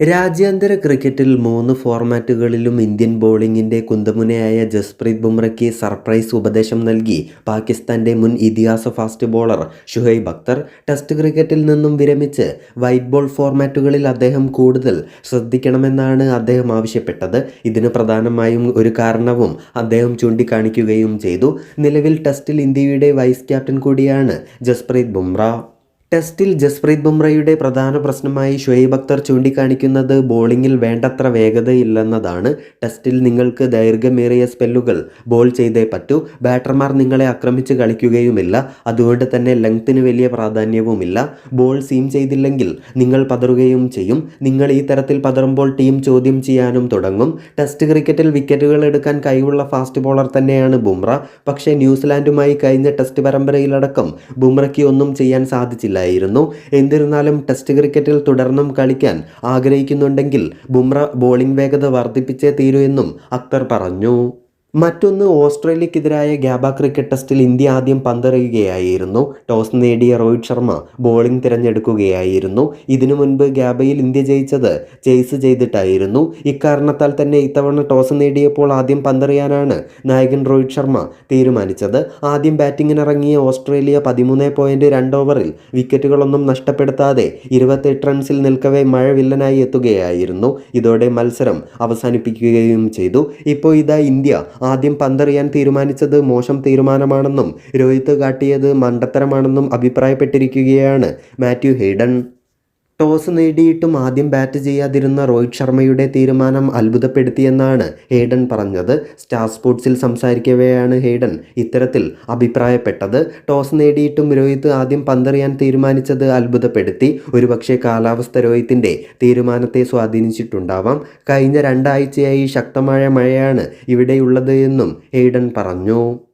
രാജ്യാന്തര ക്രിക്കറ്റിൽ മൂന്ന് ഫോർമാറ്റുകളിലും ഇന്ത്യൻ ബോളിംഗിന്റെ കുന്തമുനയായ ജസ്പ്രീത് ബുംറയ്ക്ക് സർപ്രൈസ് ഉപദേശം നൽകി. പാകിസ്ഥാന്റെ മുൻ ഇതിഹാസ fast bowler Shoaib Akhtar test ക്രിക്കറ്റിൽ നിന്നും വിരമിച്ച് വൈറ്റ് ബോൾ ഫോർമാറ്റുകളിൽ അദ്ദേഹം കൂടുതൽ ശ്രദ്ധിക്കണമെന്നാണ് അദ്ദേഹം ആവശ്യപ്പെട്ടത്. ഇതിന് പ്രധാനമായും ഒരു കാരണവും അദ്ദേഹം ചൂണ്ടിക്കാണിക്കുകയും ചെയ്തു. നിലവിൽ ടെസ്റ്റിൽ ഇന്ത്യയുടെ വൈസ് ക്യാപ്റ്റൻ കൂടിയാണ് ജസ്പ്രീത് ബുംറ. ടെസ്റ്റിൽ ജസ്പ്രീത് ബുംറയുടെ പ്രധാന പ്രശ്നമായി ഷുഹൈബ് അക്തർ ചൂണ്ടിക്കാണിക്കുന്നത് ബോളിങ്ങിൽ വേണ്ടത്ര വേഗതയില്ലെന്നതാണ്. ടെസ്റ്റിൽ നിങ്ങൾക്ക് ദൈർഘ്യമേറിയ സ്പെല്ലുകൾ ബോൾ ചെയ്തേ പറ്റൂ. ബാറ്റർമാർ നിങ്ങളെ ആക്രമിച്ച് കളിക്കുകയുമില്ല. അതുകൊണ്ട് തന്നെ ലെങ്ത്തിന് വലിയ പ്രാധാന്യവുമില്ല. ബോൾ സീം ചെയ്തില്ലെങ്കിൽ നിങ്ങൾ പതറുകയും ചെയ്യും. നിങ്ങൾ ഈ തരത്തിൽ പതറുമ്പോൾ ടീം ചോദ്യം ചെയ്യാനും തുടങ്ങും. ടെസ്റ്റ് ക്രിക്കറ്റിൽ വിക്കറ്റുകൾ എടുക്കാൻ കഴിവുള്ള ഫാസ്റ്റ് ബോളർ തന്നെയാണ് ബുംറ. പക്ഷേ ന്യൂസിലാൻഡുമായി കഴിഞ്ഞ ടെസ്റ്റ് പരമ്പരയിലടക്കം ബുംറയ്ക്ക് ഒന്നും ചെയ്യാൻ സാധിച്ചില്ലായിരുന്നു എന്നിരുന്നാലും ടെസ്റ്റ് ക്രിക്കറ്റിൽ തുടർന്നും കളിക്കാൻ ആഗ്രഹിക്കുന്നുണ്ടെങ്കിൽ ബുംറ ബോളിംഗ് വേഗത വർദ്ധിപ്പിച്ചേ തീരൂ എന്നും അക്തർ പറഞ്ഞു. മറ്റൊന്ന് ഓസ്ട്രേലിയക്കെതിരായ ഗ്യാബ ക്രിക്കറ്റ് ടെസ്റ്റിൽ ഇന്ത്യ ആദ്യം പന്തെറിയുകയായിരുന്നു. ടോസ് നേടിയ രോഹിത് ശർമ്മ ബോളിംഗ് തിരഞ്ഞെടുക്കുകയായിരുന്നു. ഇതിനു മുൻപ് ഗ്യാബയിൽ ഇന്ത്യ ജയിച്ചത് ചേസ് ചെയ്തിട്ടായിരുന്നു. ഇക്കാരണത്താൽ തന്നെ ഇത്തവണ ടോസ് നേടിയപ്പോൾ ആദ്യം പന്തെറിയാനാണ് നായകൻ രോഹിത് ശർമ്മ തീരുമാനിച്ചത്. ആദ്യം ബാറ്റിങ്ങിനിറങ്ങിയ ഓസ്ട്രേലിയ പതിമൂന്ന് പോയിന്റ് രണ്ട് ഓവറിൽ വിക്കറ്റുകളൊന്നും നഷ്ടപ്പെടുത്താതെ ഇരുപത്തെട്ട് റൺസിൽ നിൽക്കവേ മഴ വില്ലനായി എത്തുകയായിരുന്നു. ഇതോടെ മത്സരം അവസാനിപ്പിക്കുകയും ചെയ്തു. ഇപ്പോൾ ഇതാ ഇന്ത്യ ആദ്യം പന്തെറിയാൻ തീരുമാനിച്ചത് മോശം തീരുമാനമാണെന്നും രോഹിത് കാട്ടിയത് മണ്ടത്തരമാണെന്നും അഭിപ്രായപ്പെട്ടിരിക്കുകയാണ് മാത്യു ഹെയ്ഡൻ ടോസ് നേടിയിട്ടും ആദ്യം ബാറ്റ് ചെയ്യാതിരുന്ന രോഹിത് ശർമ്മയുടെ തീരുമാനം അത്ഭുതപ്പെടുത്തിയെന്നാണ് ഹെയ്ഡൻ പറഞ്ഞത്. സ്റ്റാർ സ്പോർട്സിൽ സംസാരിക്കവെയാണ് ഹെയ്ഡൻ ഇത്തരത്തിൽ അഭിപ്രായപ്പെട്ടത്. ടോസ് നേടിയിട്ടും രോഹിത് ആദ്യം പന്തെറിയാൻ തീരുമാനിച്ചത് അത്ഭുതപ്പെടുത്തി. ഒരുപക്ഷെ കാലാവസ്ഥ രോഹിത്തിന്റെ തീരുമാനത്തെ സ്വാധീനിച്ചിട്ടുണ്ടാവാം. കഴിഞ്ഞ രണ്ടാഴ്ചയായി ശക്തമായ മഴയാണ് ഇവിടെയുള്ളത് എന്നും ഹെയ്ഡൻ പറഞ്ഞു.